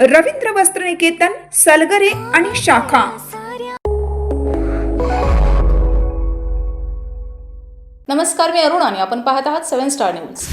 रवींद्र वस्त्रनिकेतन सलगरे आणि शाखा. नमस्कार मी अरुण आणि आपण पाहत आहात सेव्हन स्टार न्यूज.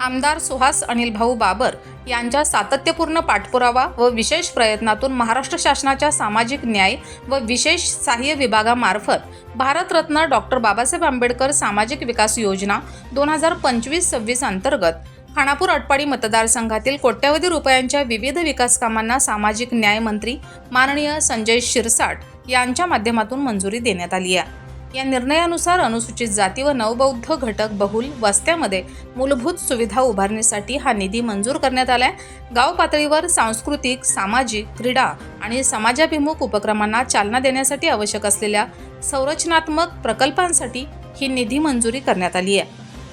आमदार सुहास अनिल भाऊ बाबर यांच्या सातत्यपूर्ण पाठपुरावा व विशेष प्रयत्नातून महाराष्ट्र शासनाच्या सामाजिक न्याय व विशेष सहाय्य विभागामार्फत भारतरत्न डॉक्टर बाबासाहेब आंबेडकर सामाजिक विकास योजना दोन हजार पंचवीस सव्वीस अंतर्गत खानापूर अटपाडी मतदारसंघातील कोट्यवधी रुपयांच्या विविध विकास कामांना सामाजिक न्याय मंत्री माननीय संजय शिरसाट यांच्या माध्यमातून मंजुरी देण्यात आली आहे. या निर्णयानुसार अनुसूचित जाती व नवबौद्ध घटक बहुल वस्त्यामध्ये मूलभूत सुविधा उभारणीसाठी हा निधी मंजूर करण्यात आलाय. गाव पातळीवर सांस्कृतिक सामाजिक क्रीडा आणि समाजाभिमुख उपक्रमांना चालना देण्यासाठी आवश्यक असलेल्या संरचनात्मक प्रकल्पांसाठी ही निधी मंजुरी करण्यात आली आहे.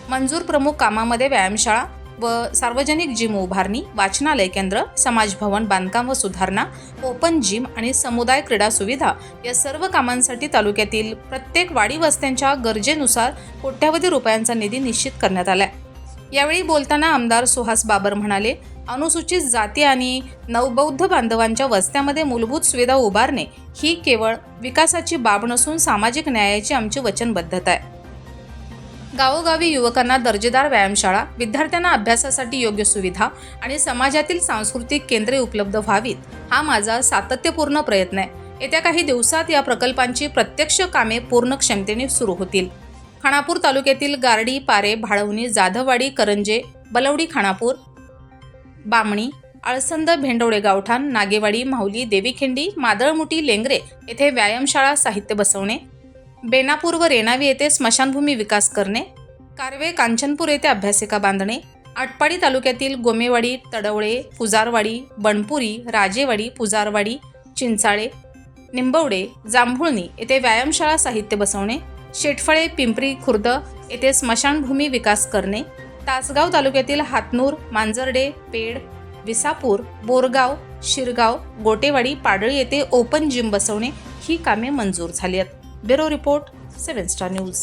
मंजूर प्रमुख कामामध्ये व्यायामशाळा व सार्वजनिक जिम उभारणी वाचनालय केंद्र समाज भवन बांधकाम व सुधारणा ओपन जिम आणि समुदाय क्रीडा सुविधा या सर्व कामांसाठी तालुक्यातील प्रत्येक वाडी वस्त्यांच्या गरजेनुसार कोट्यावधी रुपयांचा निधी निश्चित करण्यात आलाय. यावेळी बोलताना आमदार सुहास बाबर म्हणाले अनुसूचित जाती आणि नवबौद्ध बांधवांच्या वस्त्यामध्ये मूलभूत सुविधा उभारणे ही केवळ विकासाची बाब नसून सामाजिक न्यायाची आमची वचनबद्धता आहे. गावोगावी युवकांना दर्जेदार व्यायामशाळा विद्यार्थ्यांना अभ्यासासाठी योग्य सुविधा आणि समाजातील सांस्कृतिक केंद्रे उपलब्ध व्हावीत हा माझा सातत्यपूर्ण प्रयत्न आहे. येत्या काही दिवसात या प्रकल्पांची प्रत्यक्ष कामे पूर्ण क्षमतेने सुरू होतील. खानापूर तालुक्यातील गारडी पारे भाळवणी जाधववाडी करंजे बलवडी खानापूर बामणी आळसंद भेंडवडे गावठाण नागेवाडी माहुली देवीखिंडी मादळमुटी लेंगरे येथे व्यायामशाळा साहित्य बसवणे बेनापूर व रेणावी येथे स्मशानभूमी विकास करणे कारवे कांचनपूर येथे अभ्यासिका बांधणे आटपाडी तालुक्यातील गोमेवाडी तडवळे पुजारवाडी बणपुरी राजेवाडी पुजारवाडी चिंचाळे निंबवडे जांभुळणी येथे व्यायामशाळा साहित्य बसवणे शेटफळे पिंपरी खुर्द येथे स्मशानभूमी विकास करणे तासगाव तालुक्यातील हातनूर मांजर्डे पेड विसापूर बोरगाव शिरगाव गोटेवाडी पाडळी येथे ओपन जिम बसवणे ही कामे मंजूर झाली आहेत. Bureau report seven star news